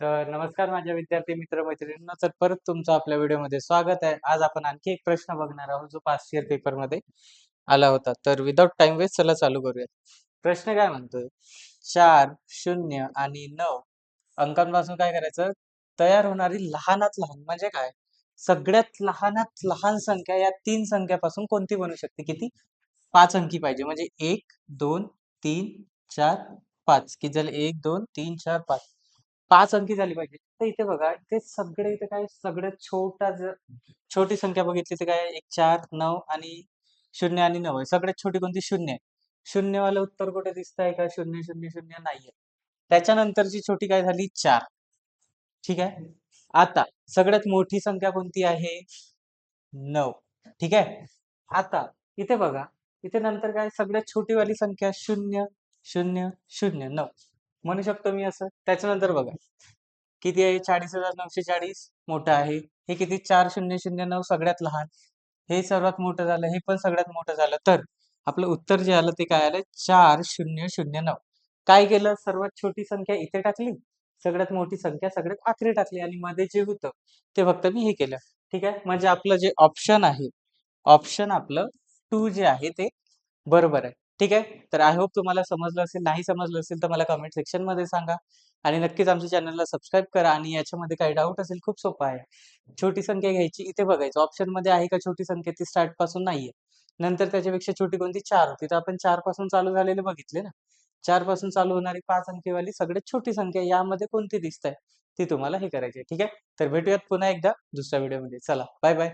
तर नमस्कार माझ्या विद्यार्थी मित्र मैत्रिणींना तर परत तुमचं आपल्या व्हिडिओमध्ये स्वागत आहे. आज आपण आणखी एक प्रश्न बघणार आहोत जो पास्ट इयर पेपरमध्ये आला होता. तर विदाउट टाइम वेस्ट चला चालू करूया प्रश्न काय म्हणतोय? चार शून्य आणि नऊ अंकांपासून काय करायचं? तयार होणारी लहानात लहान म्हणजे काय? सगळ्यात लहानात लहान संख्या या तीन संख्यापासून कोणती बनू शकते? किती? पाच अंकी पाहिजे. म्हणजे एक दोन तीन चार पाच. की जर एक दोन तीन चार पाच. पाच अंकी झाली पाहिजे. तर इथे बघा इथे सगळे इथे काय सगळ्यात छोटा जर छोटी संख्या बघितली तर काय एक चार नऊ आणि शून्य आणि नऊ आहे. सगळ्यात छोटी कोणती? शून्य आहे. शून्यवालं उत्तर कुठे दिसत आहे का? शून्य शून्य शून्य नाहीये. त्याच्यानंतरची छोटी काय झाली? चार. ठीक आहे? आता सगळ्यात मोठी संख्या कोणती आहे? नऊ. ठीक आहे? आता इथे बघा इथे नंतर काय? सगळ्यात छोटीवाली संख्या शून्य शून्य शून्य नऊ. म्हणू शकतो मी असं. त्याच्यानंतर बघा. किती आहे? चाळीस हजार नऊशे चाळीस. मोठं आहे. हे किती? चार शून्य शून्य नऊ सगळ्यात लहान. हे सर्वात मोठं झालं. हे पण सगळ्यात मोठं झालं. तर आपलं उत्तर जे आलं ते काय आलं? चार शून्य शून्य नऊ. काय केलं? सर्वात छोटी संख्या इथे टाकली. सगळ्यात मोठी संख्या सगळ्यात आखरी टाकली. आणि मध्ये जे होतं ते फक्त मी हे केलं. ठीक आहे? म्हणजे आपलं जे ऑप्शन आहे ऑप्शन आपलं टू जे आहे ते बरोबर आहे. ठीक आहे? तर आय होप तुम्हाला समजलं असेल नाही समजलं असेल तर मला कमेंट सेक्शनमध्ये सांगा. आणि नक्कीच आमच्या चॅनलला सबस्क्राईब करा आणि याच्यामध्ये काही डाऊट असेल खूप सोपं आहे. छोटी संख्या घ्यायची इथे बघायचं. ऑप्शनमध्ये आहे का छोटी संख्या? ती स्टार्टपासून नाहीये. नंतर त्याच्यापेक्षा छोटी कोणती? चार. होती तर आपण चारपासून चालू झालेले बघितले ना. चारपासून चालू होणारी पाच अंकेवाली सगळ्यात छोटी संख्या यामध्ये कोणती दिसत आहे ती तुम्हाला हे करायची आहे. ठीक आहे? तर भेटूयात पुन्हा एकदा दुसऱ्या व्हिडिओमध्ये चला बाय बाय